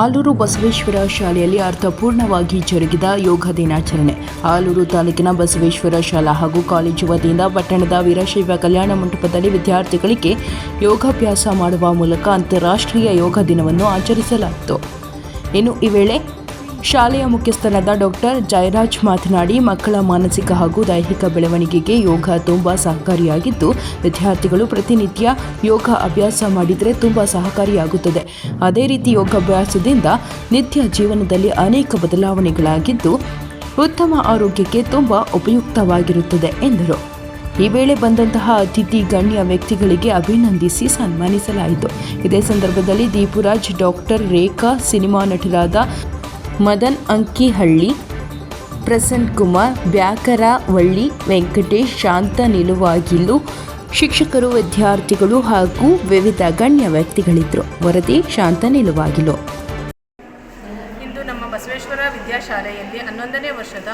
ಆಲೂರು ಬಸವೇಶ್ವರ ಶಾಲೆಯಲ್ಲಿ ಅರ್ಥಪೂರ್ಣವಾಗಿ ಜರುಗಿದ ಯೋಗ ದಿನಾಚರಣೆ. ಆಲೂರು ತಾಲೂಕಿನ ಬಸವೇಶ್ವರ ಶಾಲಾ ಹಾಗೂ ಕಾಲೇಜು ವತಿಯಿಂದ ಪಟ್ಟಣದ ವೀರಶೈವ ಕಲ್ಯಾಣ ಮಂಟಪದಲ್ಲಿ ವಿದ್ಯಾರ್ಥಿಗಳಿಗೆ ಯೋಗಾಭ್ಯಾಸ ಮಾಡುವ ಮೂಲಕ ಅಂತಾರಾಷ್ಟ್ರೀಯ ಯೋಗ ದಿನವನ್ನು ಆಚರಿಸಲಾಯಿತು. ಇನ್ನು ಈ ವೇಳೆ ಶಾಲೆಯ ಮುಖ್ಯಸ್ಥರಾದ ಡಾಕ್ಟರ್ ಜಯರಾಜ್ ಮಾತನಾಡಿ, ಮಕ್ಕಳ ಮಾನಸಿಕ ಹಾಗೂ ದೈಹಿಕ ಬೆಳವಣಿಗೆಗೆ ಯೋಗ ತುಂಬ ಸಹಕಾರಿಯಾಗಿದ್ದು, ವಿದ್ಯಾರ್ಥಿಗಳು ಪ್ರತಿನಿತ್ಯ ಯೋಗ ಅಭ್ಯಾಸ ಮಾಡಿದರೆ ತುಂಬ ಸಹಕಾರಿಯಾಗುತ್ತದೆ. ಅದೇ ರೀತಿ ಯೋಗಾಭ್ಯಾಸದಿಂದ ನಿತ್ಯ ಜೀವನದಲ್ಲಿ ಅನೇಕ ಬದಲಾವಣೆಗಳಾಗಿದ್ದು, ಉತ್ತಮ ಆರೋಗ್ಯಕ್ಕೆ ತುಂಬ ಉಪಯುಕ್ತವಾಗಿರುತ್ತದೆ ಎಂದರು. ಈ ವೇಳೆ ಬಂದಂತಹ ಅತಿಥಿ ಗಣ್ಯ ವ್ಯಕ್ತಿಗಳಿಗೆ ಅಭಿನಂದಿಸಿ ಸನ್ಮಾನಿಸಲಾಯಿತು. ಇದೇ ಸಂದರ್ಭದಲ್ಲಿ ದೀಪುರಾಜ್, ಡಾಕ್ಟರ್ ರೇಖಾ, ಸಿನಿಮಾ ನಟರಾದ ಮದನ್ ಅಂಕಿಹಳ್ಳಿ, ಪ್ರಸನ್ನ ಕುಮಾರ್, ಬ್ಯಾಕರವಳ್ಳಿ, ವೆಂಕಟೇಶ್, ಶಾಂತ ನಿಲುವಾಗಿಲು ಶಿಕ್ಷಕರು, ವಿದ್ಯಾರ್ಥಿಗಳು ಹಾಗೂ ವಿವಿಧ ಗಣ್ಯ ವ್ಯಕ್ತಿಗಳಿದ್ದರು ವರದಿ ಶಾಂತ ನಿಲುವಾಗಿಲು ಇಂದು ನಮ್ಮ ಬಸವೇಶ್ವರ ವಿದ್ಯಾಶಾಲೆಯಲ್ಲಿ ಹನ್ನೊಂದನೇ ವರ್ಷದ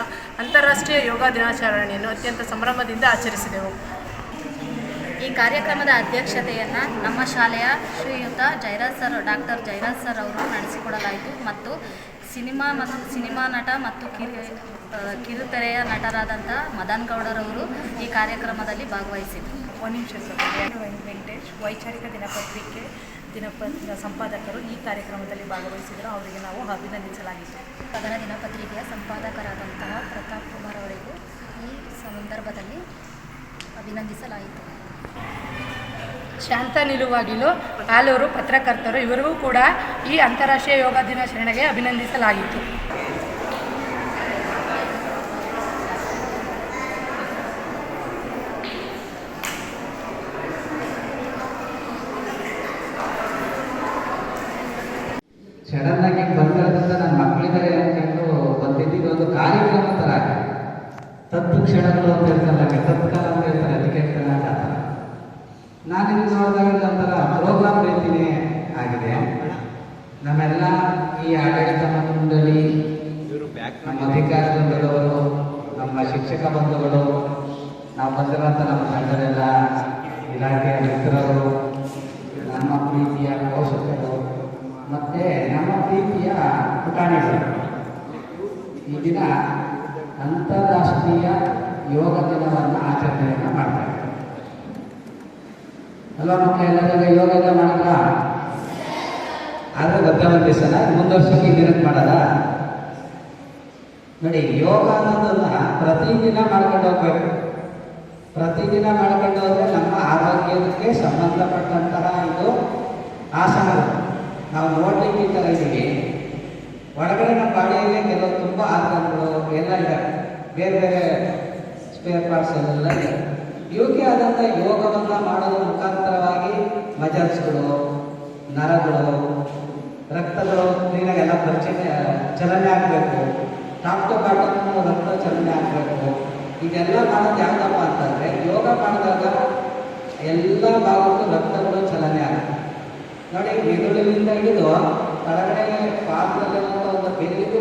ಅಂತಾರಾಷ್ಟ್ರೀಯ ಯೋಗ ದಿನಾಚರಣೆಯನ್ನು ಅತ್ಯಂತ ಸಂಭ್ರಮದಿಂದ ಆಚರಿಸಿದೆವು. ಈ ಕಾರ್ಯಕ್ರಮದ ಅಧ್ಯಕ್ಷತೆಯನ್ನು ನಮ್ಮ ಶಾಲೆಯ ಶ್ರೀಯುತ Jairaj sir, doctor Jairaj sir ಅವರು ನಡೆಸಿಕೊಡಲಾಯಿತು ಮತ್ತು ಸಿನಿಮಾ ಮತ್ತು ಸಿನಿಮಾ ನಟ ಮತ್ತು ಕಿರು ಕಿರುತೆರೆಯ ನಟರಾದಂಥ ಮದನ್ ಗೌಡರವರು ಈ ಕಾರ್ಯಕ್ರಮದಲ್ಲಿ ಭಾಗವಹಿಸಿದರು. ಒಂದು ನಿಮಿಷ ವೆಂಕಟೇಶ್ ವೈಚಾರಿಕ ದಿನಪತ್ರಿಕೆ ದಿನಪತ್ರ ಸಂಪಾದಕರು ಈ ಕಾರ್ಯಕ್ರಮದಲ್ಲಿ ಭಾಗವಹಿಸಿದರು. ಅವರಿಗೆ ನಾವು ಅಭಿನಂದಿಸಲಾಗಿತ್ತು. ಅದರ ದಿನಪತ್ರಿಕೆಯ ಸಂಪಾದಕರಾದಂತಹ ಪ್ರತಾಪ್ ಕುಮಾರ್ ಅವರಿಗೂ ಈ ಸಂದರ್ಭದಲ್ಲಿ ಅಭಿನಂದಿಸಲಾಯಿತು. ಶಾಂತ ನಿಲುವಾಗಿಲು ಆಲೂರು ಪತ್ರಕರ್ತರು ಇವರಿಗೂ ಕೂಡ ಈ ಅಂತಾರಾಷ್ಟ್ರೀಯ ಯೋಗ ದಿನಾಚರಣೆಗೆ ಅಭಿನಂದಿಸಲಾಗಿತ್ತು. ಬಂದಿರೋದ್ರಿಂದ ನನ್ನ ಮಕ್ಕಳಿದ್ದಾರೆ ಅನ್ಕೊಂಡು ಬಂದಿದ್ದು ಒಂದು ಕಾರ್ಯಕ್ರಮ ಥರ ತತ್ ಕ್ಷಣಗಳು ಅಂತ ಇರ್ತಲ್ಲ ತತ್ಕಾಲ ಈ ಆಡಳಿತ ಮಂಡಳಿ ನಮ್ಮ ಅಧಿಕಾರ ಬಂಧುಗಳು ನಮ್ಮ ಶಿಕ್ಷಕ ಬಂಧುಗಳು ನಾವು ಬಂದಿರುವಂಥ ನಮ್ಮ ತಂಡರೆಲ್ಲ ಇಲಾಖೆಯ ಮಿತ್ರರು ನಮ್ಮ ಪ್ರೀತಿಯ ಪೋಷಕರು ಮತ್ತೆ ನಮ್ಮ ಪ್ರೀತಿಯ ಪುಟಾಣಿಗಳು ಈ ದಿನ ಅಂತಾರಾಷ್ಟ್ರೀಯ ಯೋಗ ದಿನವನ್ನು ಆಚರಣೆಯನ್ನು ಮಾಡ್ತಾರೆ. ಅಲ್ವಾ ಮಕ್ಕಳು? ಎಲ್ಲರಿಗೂ ಯೋಗ ಎಲ್ಲ ಮಾಡಿದ್ರ ಆದ್ರೆ ಗೊತ್ತ ಒಂದು ದಿವಸನ ಮುಂದುವರ್ಸೋಕೆ ದಿನಕ್ಕೆ ಮಾಡಲ್ಲ ನೋಡಿ, ಯೋಗ ಅನ್ನೋದನ್ನ ಪ್ರತಿದಿನ ಮಾಡ್ಕೊಂಡು ಹೋಗ್ಬೇಕು. ಪ್ರತಿದಿನ ಮಾಡ್ಕೊಂಡು ಹೋದ್ರೆ ನಮ್ಮ ಆರೋಗ್ಯಕ್ಕೆ ಸಂಬಂಧಪಟ್ಟಂತಹ ಇದು ಆಸನಗಳು. ನಾವು ನೋಡ್ಲಿಕ್ಕೆ ಈ ಥರ ಇದ್ದೀವಿ. ಒಳಗಡೆ ನಮ್ಮ ಬಾಡಿಯಲ್ಲಿ ಕೆಲವು ತುಂಬ ಆಸನಗಳು ಎಲ್ಲ ಇದೆ ಬೇರೆ ಬೇರೆ ಸ್ಪೇರ್ ಪಾರ್ಟ್ಸ್ ಎಲ್ಲ ಇದೆ ಇವಕ್ಕೆ ಆದಂಥ ಯೋಗವನ್ನು ಮಾಡೋದ್ರ ಮುಖಾಂತರವಾಗಿ ಮಜಲ್ಸ್ಗಳು, ನರಗಳು, ರಕ್ತಗಳು ಕ್ಲೀನಾಗೆಲ್ಲ ಪರಿಚಯ, ಚಲನೆ ಆಗಬೇಕು. ಡಾಕ್ಟರ್ ಬಾಟಲ್ ರಕ್ತ ಚಲನೆ ಆಗಬೇಕು. ಇದೆಲ್ಲ ಮಾಡೋದು ಯಾವ್ದಪ್ಪ ಅಂತಂದರೆ ಯೋಗ ಮಾಡಿದಾಗ ಎಲ್ಲ ಭಾಗಕ್ಕೂ ರಕ್ತಗಳು ಚಲನೆ ಆಗುತ್ತೆ. ನೋಡಿ, ಮೆದುಳಿನಿಂದ ಹಿಡಿದು ತಳಗಡೆ ಪಾತ್ರದಲ್ಲಿರುವಂಥ ಒಂದು ಬೆಲ್ಲಿಗೂ